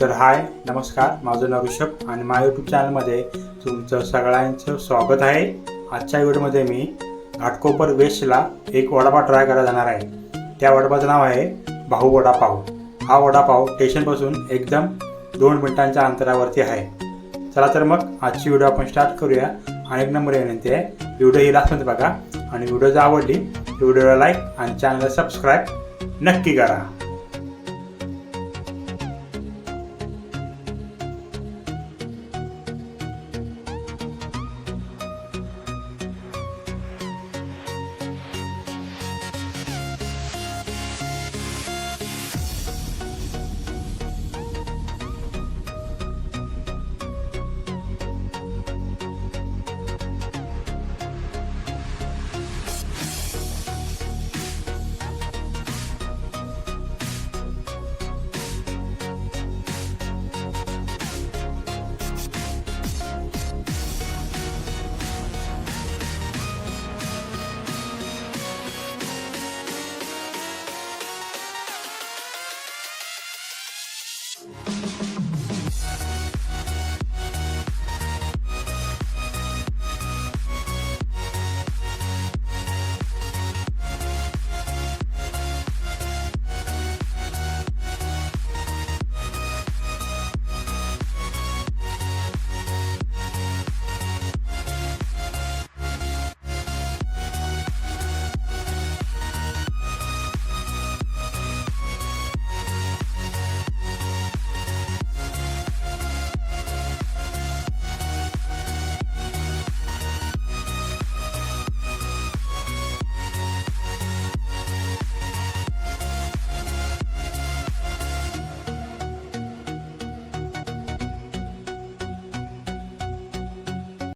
तर हाय नमस्कार. माझं नाव ऋषभ आणि माझ्या यूट्यूब चॅनलमध्ये तुमचं सगळ्यांचं स्वागत आहे. आजच्या व्हिडिओमध्ये मी घाटकोपर वेस्टला एक वडापाव ट्राय करायला जाणार आहे. त्या वडापावचं नाव आहे भाऊ वडापाव. हा वडापाव स्टेशनपासून एकदम दोन मिनिटांच्या अंतरावरती आहे. चला तर मग आजची व्हिडिओ आपण स्टार्ट करूया. आणि एक नंबर विनंती आहे व्हिडिओ ही लास्टमध्ये बघा. आणि व्हिडिओ जर आवडली व्हिडिओला लाईक आणि चॅनलला सबस्क्राईब नक्की करा.